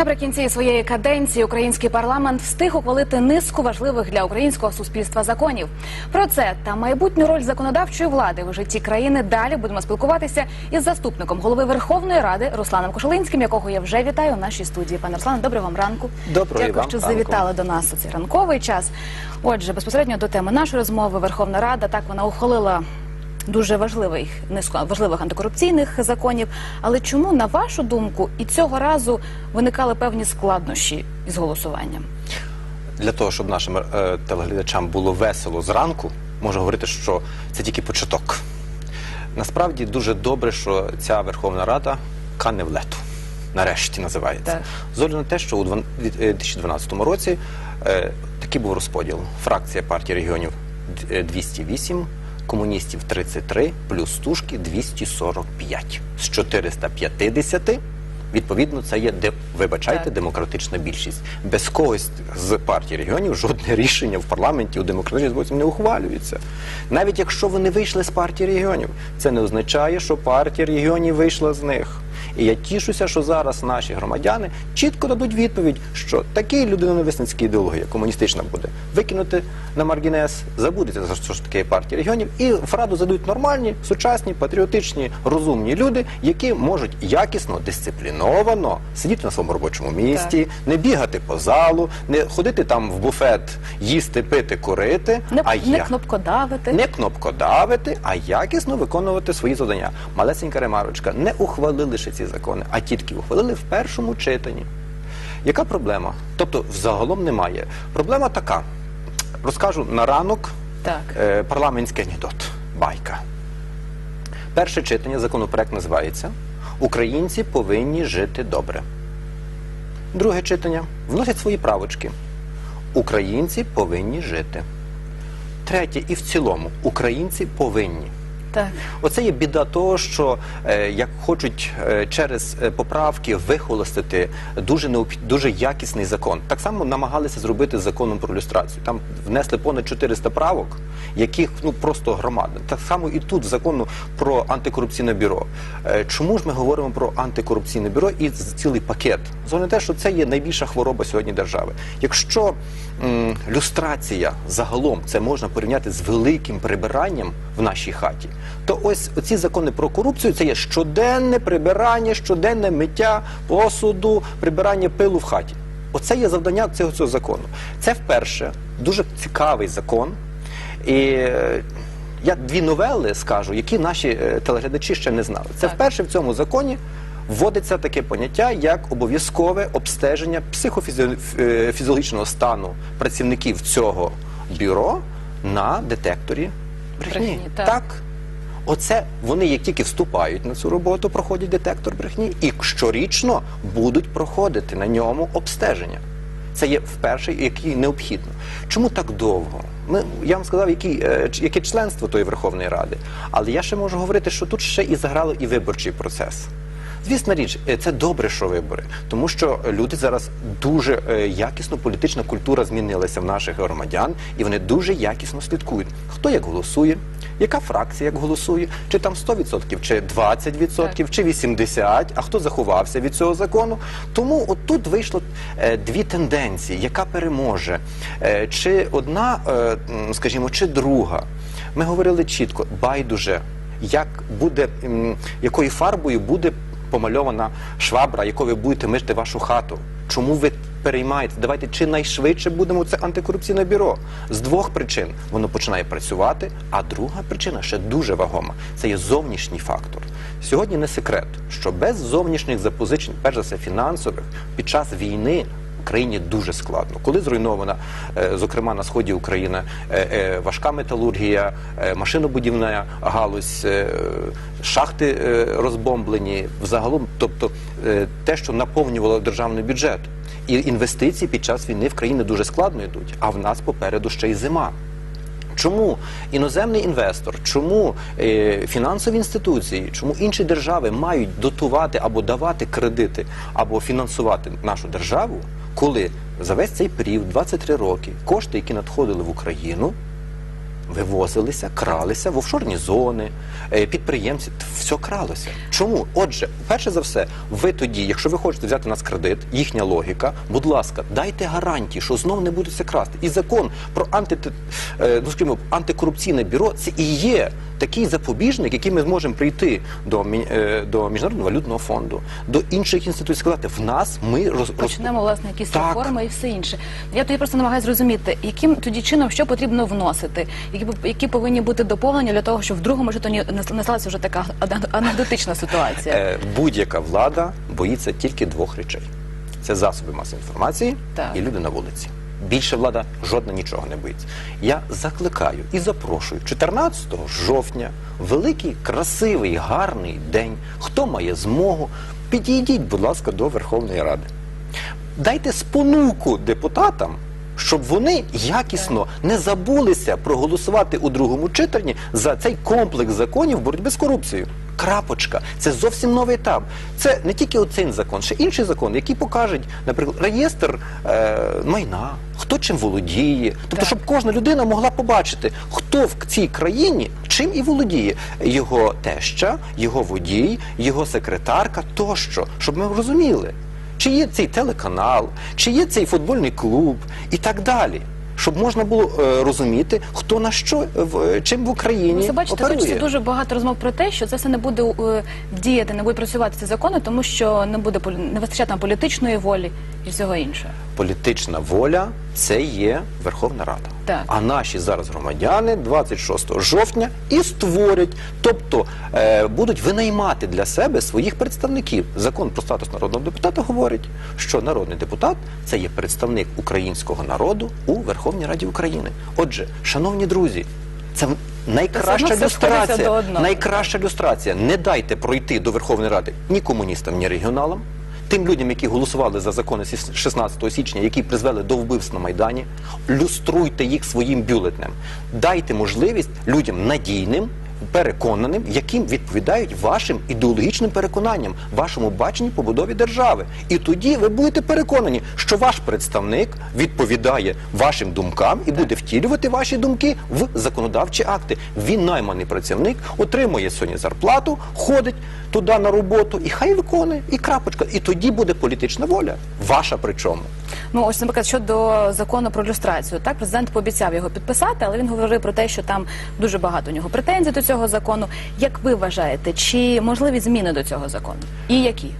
Наприкінці своєї каденції український парламент встиг ухвалити низку важливих для українського суспільства законів. Про це та майбутню роль законодавчої влади в житті країни далі будемо спілкуватися із заступником голови Верховної Ради Русланом Кошелинським, якого я вже вітаю у нашій студії. Пане Руслане, доброго вам ранку. Доброго Дякую, вам що ранку. завітали до нас у цей ранковий час. Отже, безпосередньо до теми нашої розмови Верховна Рада так вона ухвалила. Дуже важливих важливих антикорупційних законів. Але чому, на вашу думку, і цього разу виникали певні складнощі із голосуванням? Для того, щоб нашим е, телеглядачам було весело зранку, можу говорити, що це тільки початок. Насправді дуже добре, що ця Верховна Рада кане в лету. Нарешті називається. Так. З огляду на те, що у дван- від- е, 2012 році е, такий був розподіл. Фракція партії регіонів е, 208, комуністів 33, плюс тушки 245. З 450 Відповідно, це є де вибачайте Так. демократична більшість. Без когось з партії регіонів жодне рішення в парламенті у демократичній спосіб не ухвалюється. Навіть якщо вони вийшли з партії регіонів, це не означає, що партія регіонів вийшла з них. І я тішуся, що зараз наші громадяни чітко дадуть відповідь, що такий людиноненависницький ідеологія комуністична буде викинути на маргінес, забудеться за що ж таке партія регіонів, і в раду зададуть нормальні, сучасні, патріотичні, розумні люди, які можуть якісно, дисципліновано сидіти на своєму робочому місці, не бігати по залу, не ходити там в буфет, їсти, пити, курити, Не, а не я кнопкодавити. не кнопкодавити, а якісно виконувати свої завдання. Малесенька ремарочка, не ухвалили ще ці закони, а тільки ухвалили в першому читанні. Яка проблема? Тобто, взагалом немає. Проблема така. Розкажу на ранок Так. е, парламентський анекдот. Байка. Перше читання законопроект називається Українці повинні жити добре. Друге читання вносять свої правочки. Українці повинні жити. Третє і в цілому українці повинні. Оце є біда того, що е, як хочуть е, через е, поправки вихолостити дуже дуже якісний закон. Так само намагалися зробити законом про люстрацію. Там внесли понад 400 правок, яких ну просто громадно. Так само і тут в закону про антикорупційне бюро. Чому ж ми говоримо про антикорупційне бюро і цілий пакет? Згодом те, що це є найбільша хвороба сьогодні держави. Якщо люстрація загалом це можна порівняти з великим прибиранням в нашій хаті, то ось оці закони про корупцію це є щоденне прибирання, щоденне миття посуду, прибирання пилу в хаті. Оце є завдання цього, цього закону. Це вперше дуже цікавий закон. І е, я дві новели скажу, які наші е, телеглядачі ще не знали. Це Так. вперше в цьому законі вводиться таке поняття, як обов'язкове обстеження психофізіологічного стану працівників цього бюро на детекторі брехні. Брехні, так. так. Оце вони як тільки вступають на цю роботу, проходять детектор брехні, і щорічно будуть проходити на ньому обстеження. Це є вперше, який необхідно. Чому так довго? Ми, я вам сказав, який, е, яке членство тої Верховної Ради, але я ще можу говорити, що тут ще і заграли і виборчий процес. Звісна річ, е, це добре, що вибори, тому що люди зараз дуже е, якісно політична культура змінилася в наших громадян, і вони дуже якісно слідкують, хто як голосує, яка фракція як голосує, чи там 100%, чи 20%, чи 80%, а хто заховався від цього закону. Тому от тут вийшло е, дві тенденції, яка переможе, чи одна, скажімо, чи друга. Ми говорили чітко, байдуже, як буде, якою фарбою буде помальована швабра, якою ви будете мити вашу хату. Чому ви переймаєте? Давайте чи найшвидше будемо це антикорупційне бюро. З двох причин воно починає працювати, а друга причина ще дуже вагома. Це є зовнішній фактор. Сьогодні не секрет, що без зовнішніх запозичень, перш за все фінансових, під час війни Україні дуже складно. Коли зруйнована, е, зокрема на сході України, е, е, важка металургія, машинобудівна галузь, шахти розбомблені, взагалом, тобто те, що наповнювало державний бюджет. І інвестиції під час війни в країни дуже складно йдуть, а в нас попереду ще й зима. Чому іноземний інвестор, чому фінансові інституції, чому інші держави мають дотувати або давати кредити, або фінансувати нашу державу, коли за весь цей період, 23 роки, кошти, які надходили в Україну, вивозилися, кралися в офшорні зони, е, підприємці, все кралося. Чому? Отже, перше за все, ви тоді, якщо ви хочете взяти нас кредит, їхня логіка, будь ласка, дайте гарантії, що знов не будете красти. І закон про анти, е, ну, скажімо, антикорупційне бюро це і є такий запобіжник, який ми зможемо прийти до, е, до міжнародного валютного фонду, до інших інституцій, сказати, в нас ми роз, Почнемо власне якісь Так. реформи і все інше. Я тоді просто намагаюся зрозуміти, яким тоді чином що потрібно вносити, які які повинні бути доповнення для того, щоб в другому читанні не сталася вже така анекдотична ситуація. Е, будь-яка влада боїться тільки двох речей: це засоби масової інформації Так. і люди на вулиці. Більше влада жодна нічого не боїться. Я закликаю і запрошую 14 жовтня, великий, красивий, гарний день. Хто має змогу, підійдіть, будь ласка, до Верховної Ради. Дайте спонуку депутатам, щоб вони якісно не забулися проголосувати у другому читанні за цей комплекс законів боротьби з корупцією. Крапочка, це зовсім новий етап. Це не тільки оцей закон, ще інший закон, який покажуть, наприклад, реєстр е, майна, хто чим володіє. Тобто, Так. щоб кожна людина могла побачити, хто в цій країні чим і володіє. Його теща, його водій, його секретарка тощо, щоб ми розуміли чи є цей телеканал, чи є цей футбольний клуб і так далі. Щоб можна було е, розуміти, хто на що е, в- е, чим в Україні Ви бачите, оперує. хочеться дуже багато розмов про те, що це все не буде е, діяти, не буде працювати ці закони, тому що не буде не вистачати нам політичної волі і всього іншого. Політична воля це є Верховна Рада. Так. А наші зараз громадяни 26 жовтня і створять, тобто е, будуть винаймати для себе своїх представників. Закон про статус народного депутата говорить, що народний депутат це є представник українського народу у Верховній Раді України. Отже, шановні друзі, це найкраща люстрація. Найкраща люстрація. Не дайте пройти до Верховної Ради ні комуністам, ні регіоналам. Тим людям, які голосували за закони сіс- 16 січня, які призвели до вбивств на Майдані, люструйте їх своїм бюлетнем. Дайте можливість людям надійним, переконаним, яким відповідають вашим ідеологічним переконанням, вашому баченню побудові держави. І тоді ви будете переконані, що ваш представник відповідає вашим думкам і буде втілювати ваші думки в законодавчі акти. Він найманий працівник, отримує сьогодні зарплату, ходить туди на роботу, і хай виконує, і крапочка. І тоді буде політична воля. Ваша причому. Ну ось, наприклад, щодо закону про люстрацію, так президент пообіцяв його підписати, але він говорив про те, що там дуже багато у нього претензій до цього закону. Як ви вважаєте, чи можливі зміни до цього закону? І які?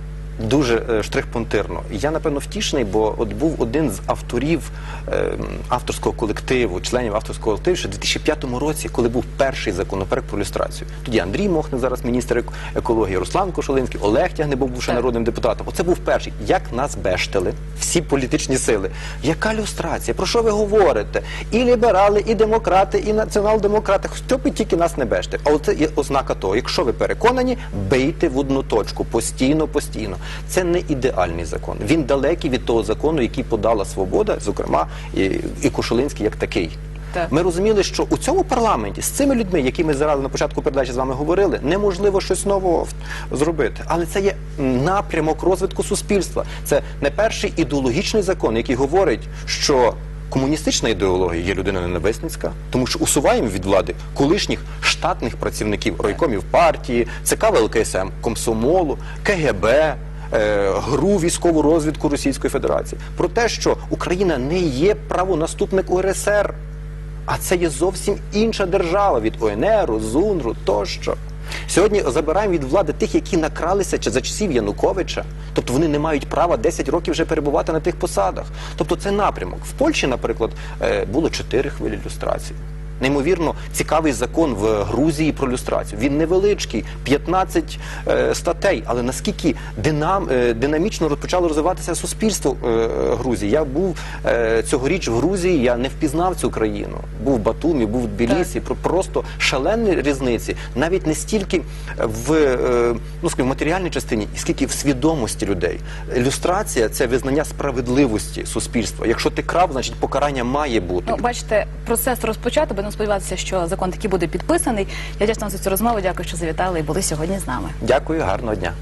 Дуже е, штрих-пунктирно. Я напевно втішений, бо от був один з авторів е, авторського колективу, членів авторського колективу, ще в 2005 році, коли був перший законопроект про люстрацію. Тоді Андрій Мохник, зараз міністр ек- екології, Руслан Кошулинський, Олег Тягнебов, був ще народним депутатом. Оце був перший. Як нас бештили всі політичні сили. Яка люстрація? Про що ви говорите? І ліберали, і демократи, і націонал-демократи. Хто би тільки нас не бешти. А оце є ознака того. Якщо ви переконані, бийте в одну точку постійно, постійно. Це не ідеальний закон. Він далекий від того закону, який подала свобода, зокрема і, і Кошулинський як такий. Так. Ми розуміли, що у цьому парламенті з цими людьми, які ми зараз на початку передачі з вами говорили, неможливо щось нового зробити. Але це є напрямок розвитку суспільства. Це не перший ідеологічний закон, який говорить, що комуністична ідеологія є людина ненависницька, тому що усуваємо від влади колишніх штатних працівників райкомів партії, ЦК ВЛКСМ, комсомолу, КГБ. Е, Гру військову розвідку Російської Федерації про те, що Україна не є правонаступник УРСР, а це є зовсім інша держава від ОНРу, ЗУНРу тощо. Сьогодні забираємо від влади тих, які накралися чи за часів Януковича. Тобто вони не мають права 10 років вже перебувати на тих посадах. Тобто це напрямок. В Польщі, наприклад, е, було 4 хвилі люстрації. Неймовірно цікавий закон в Грузії про люстрацію. Він невеличкий, 15 е, статей, але наскільки динам, е, динамічно розпочало розвиватися суспільство е, Грузії. Я був е, цьогоріч в Грузії, я не впізнав цю країну. Був в Батумі, був в Тбілісі. Про просто шалені різниці, навіть не стільки в е, ну скажімо, матеріальній частині, скільки в свідомості людей. Люстрація це визнання справедливості суспільства. Якщо ти крав, значить покарання має бути. Ну, бачите, процес розпочато. Будемо сподіватися, що закон таки буде підписаний. Я дякую за цю розмову. Дякую, що завітали і були сьогодні з нами. Дякую, гарного дня.